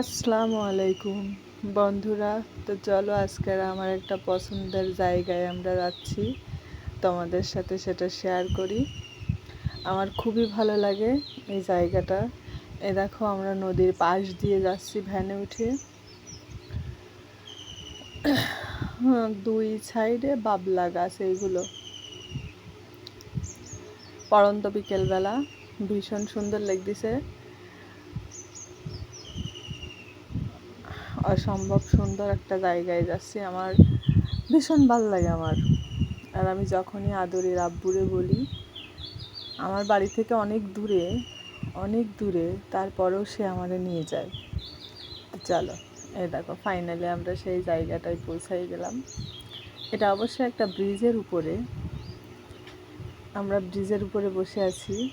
আসসালামু আলাইকুম। বন্ধুরা, তো চলো আজকের আমার একটা পছন্দের জায়গায় আমরা যাচ্ছি। তোমাদের সাথে সেটা শেয়ার করি। আমার খুবই ভালো লাগে এই জায়গাটা। এ দেখো, আমরা নদীর পাশ দিয়ে যাচ্ছি ভ্যানে উঠে। দুই সাইডে বাবলা গাছ এইগুলো। পরন্ত বিকেলবেলা, ভীষণ সুন্দর লাগতেছে। অসম্ভব সুন্দর একটা জায়গায় যাচ্ছি। আমার ভীষণ ভালো লাগে আমার। আর আমি যখনই আদরের আব্বুরে বলি, আমার বাড়ি থেকে অনেক দূরে অনেক দূরে তারপরেও সে আমাদের নিয়ে যায়। চলো, এই দেখো ফাইনালি আমরা সেই জায়গাটায় পৌঁছাই গেলাম। এটা অবশ্যই একটা ব্রিজের উপরে। আমরা ব্রিজের উপরে বসে আছি।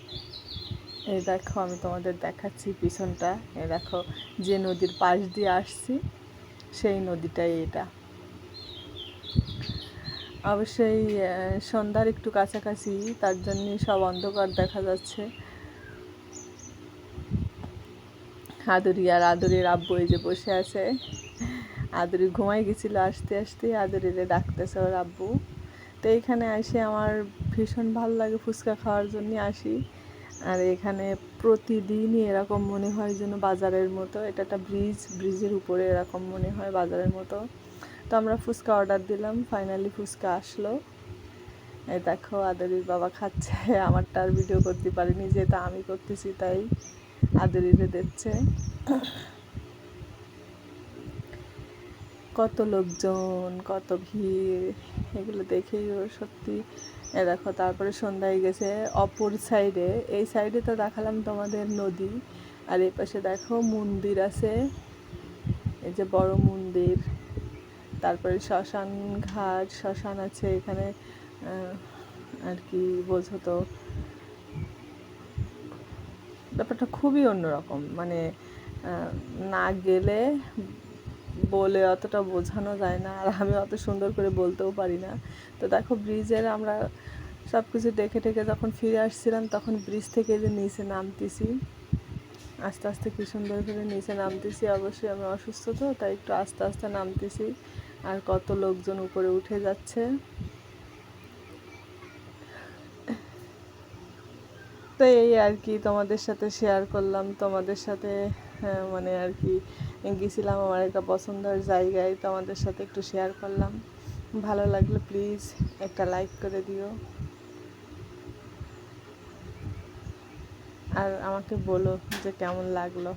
এই দেখো আমি তোমাদের দেখাচ্ছি পিছনটা। এই দেখো যে নদীর পাশ দিয়ে আসছি, সেই নদীটাই এটা। অবশ্যই সন্ধ্যার একটু কাছাকাছি, তার জন্য সব অন্ধকার দেখা যাচ্ছে। আদুরি আর আদুরির আব্বু এই যে বসে আছে। আদুরি ঘুমাই গেছিল আসতে আসতে, আদুরিরে ডাকতেছে ওর আব্বু। তো এইখানে এসে আমার ভীষণ ভালো লাগে ফুচকা খাওয়ার জন্য আসি। আর এখানে প্রতিদিনই এরকম মনে হয় যেন বাজারের মতো, এটা একটা ব্রিজ ব্রিজের উপরে এরকম মনে হয় বাজারের মতো। তো আমরা ফুচকা অর্ডার দিলাম ফাইনালি ফুচকা আসলো। এই দেখো, আদরির বাবা খাচ্ছে, আমারটা আর ভিডিও করতে পারিনি যেটা আমি করতেছি তাই আদরিরে দিচ্ছে। কত লোকজন, কত ভিড়। এগুলো দেখেই সত্যি, এ দেখো তারপরে সন্ধ্যায় গেছে অপর সাইডে, এই সাইডে তো দেখালাম তোমাদের নদী, আর এই পাশে দেখো মন্দির আছে, এই যে বড় মন্দির, তারপরে শ্মশান ঘাট, শ্মশান আছে এখানে আর কি বোঝো তো? ব্যাপারটা খুবই অন্যরকম মানে না গেলে বলে অতটা বোঝানো যায় না আর আমি অত সুন্দর করে বলতেও পারি না। তো দেখো ব্রিজের আমরা সব কিছু দেখে টেকে যখন ফিরে আসছিলাম তখন ব্রিজ থেকে যে নিচে নামতেছি আস্তে আস্তে কী সুন্দর করে নিচে নামতেছি। অবশ্যই আমি অসুস্থ তো তাই একটু আস্তে আস্তে নামতেছি আর কত লোকজন উপরে উঠে যাচ্ছে। তো এই আর কি তোমাদের সাথে শেয়ার করলাম তোমাদের সাথে হ্যাঁ, মানে আর কি গেছিলাম, আমার একটা পছন্দের জায়গায় তোমাদের সাথে একটু শেয়ার করলাম। ভালো লাগলে প্লিজ একটা লাইক করে দিও। আর আমাকে বলো যে কেমন লাগল।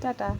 টাটা।